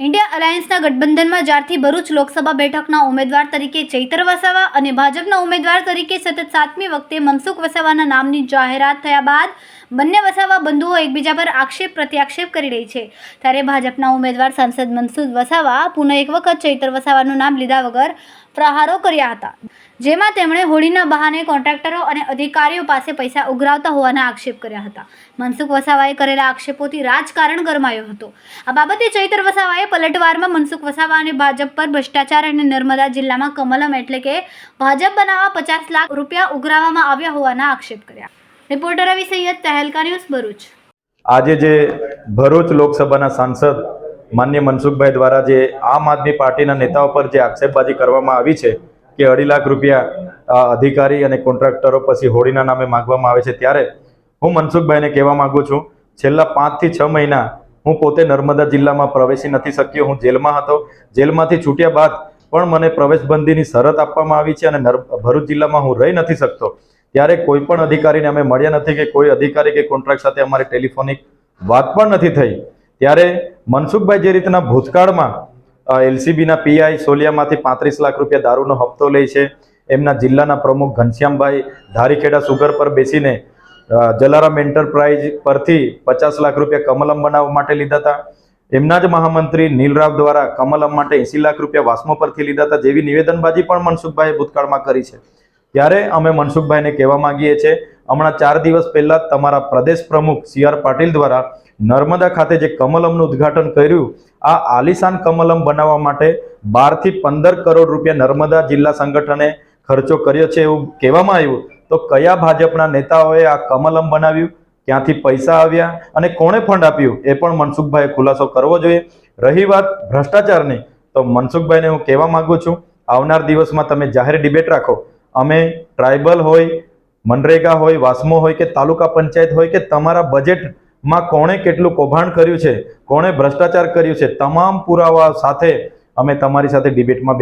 India અલાયન્સના ગઠબંધનમાં જ્યારથી ભરૂચ લોકસભા બેઠકના ઉમેદવાર તરીકે ચૈતર વસાવા અને ભાજપના ઉમેદવાર તરીકે સતત સાતમી વખતે મનસુખ વસાવાના નામની જાહેરાત થયા બાદ બંને વસાવા બંધુઓ એકબીજા પર આક્ષેપ પ્રત્યાક્ષેપ કરી રહી છે. ત્યારે ભાજપના ઉમેદવાર સાંસદ મનસુખ વસાવા પુનઃ એક વખત ચૈતર વસાવાનું નામ લીધા વગર પ્રહારો કર્યા હતા. જેમાં તેમણે હોળીના બહાને કોન્ટ્રાક્ટરો અને અધિકારીઓ પાસે પૈસા ઉઘરાવતા હોવાના આક્ષેપ કર્યા હતા. મનસુખ વસાવાએ કરેલા આક્ષેપોથી રાજકારણ ગરમાયો હતો. આ બાબતે ચૈતર વસાવાએ પલટવારમાં મનસુખ વસાવા અને ભાજપ પર ભ્રષ્ટાચાર અને નર્મદા જિલ્લામાં કમલમ એટલે કે ભાજપ બનાવવા પચાસ લાખ રૂપિયા ઉઘરાવવામાં આવ્યા હોવાના આક્ષેપ કર્યા. Reporter Ravi Syed, Tehelka news Bharuch. આજે જે ભરૂચ લોકસભાના સાંસદ માન્ય મનસુખભાઈ દ્વારા જે આમ આદમી પાર્ટીના નેતાઓ પર જે આક્ષેપબાજી કરવામાં આવી છે કે અઢી લાખ રૂપિયા અધિકારી અને કોન્ટ્રાક્ટરો પછી હોળીના નામે માંગવામાં આવે છે ત્યારે હું મનસુખભાઈને કહેવા માગું છું, છેલ્લા પાંચથી છ મહિના હું પોતે નર્મદા જિલ્લામાં પ્રવેશી નથી શક્યો, હું જેલમાં હતો. જેલમાંથી છૂટ્યા બાદ પણ મને પ્રવેશબંધીની શરત આપવામાં આવી છે અને ભરૂચ જિલ્લામાં હું રહી નથી શકતો. ત્યારે કોઈ પણ અધિકારીને અમે મળ્યા નથી કે કોઈ અધિકારી કે કોન્ટ્રાક્ટ સાથે અમારી ટેલિફોનિક વાત પણ નથી થઈ. ત્યારે મનસુખભાઈ જે રીતના ભૂતકાળમાં એલસીબીના પીઆઈ સોલિયામાંથી પાંત્રીસ લાખ રૂપિયા દારૂનો હપ્તો લે છે, એમના જિલ્લાના પ્રમુખ ઘનશ્યામભાઈ ધારીખેડા સુગર પર બેસીને જલારામ એન્ટરપ્રાઇઝ પરથી પચાસ લાખ રૂપિયા કમલમ બનાવવા માટે લીધા હતા. એમના જ મહામંત્રી નીલરાવ દ્વારા કમલમ માટે એંસી લાખ રૂપિયા વાસ્મો પરથી લીધા હતા જેવી નિવેદનબાજી પણ મનસુખભાઈએ ભૂતકાળમાં કરી છે. ત્યારે અમે મનસુખભાઈને કહેવા માંગીએ છીએ, હમણાં ચાર દિવસ પહેલા તમારા પ્રદેશ પ્રમુખ સી આર પાટીલ દ્વારા નર્મદા ખાતે જે કમલમનું ઉદ્ઘાટન કર્યું, આ આલિશાન કમલમ બનાવવા માટે બારથી પંદર કરોડ રૂપિયા નર્મદા જિલ્લા સંગઠને ખર્ચો કર્યો છે એવું કહેવામાં આવ્યું. તો કયા ભાજપના નેતાઓએ આ કમલમ બનાવ્યું? ક્યાંથી પૈસા આવ્યા અને કોણે ફંડ આપ્યું? એ પણ મનસુખભાઈએ ખુલાસો કરવો જોઈએ. રહી વાત ભ્રષ્ટાચારની. તો મનસુખભાઈને હું કહેવા માગું છું, આવનાર દિવસમાં તમે જાહેર ડિબેટ રાખો. અમે ટ્રાઇબલ હોય, મનરેગા હોય, વાસ્મો હોય કે તાલુકા પંચાયત હોય કે તમારા બજેટમાં કોણે કેટલું કૌભાંડ કર્યું છે, કોણે ભ્રષ્ટાચાર કર્યું છે, તમામ પુરાવા સાથે અમે તમારી સાથે ડિબેટમાં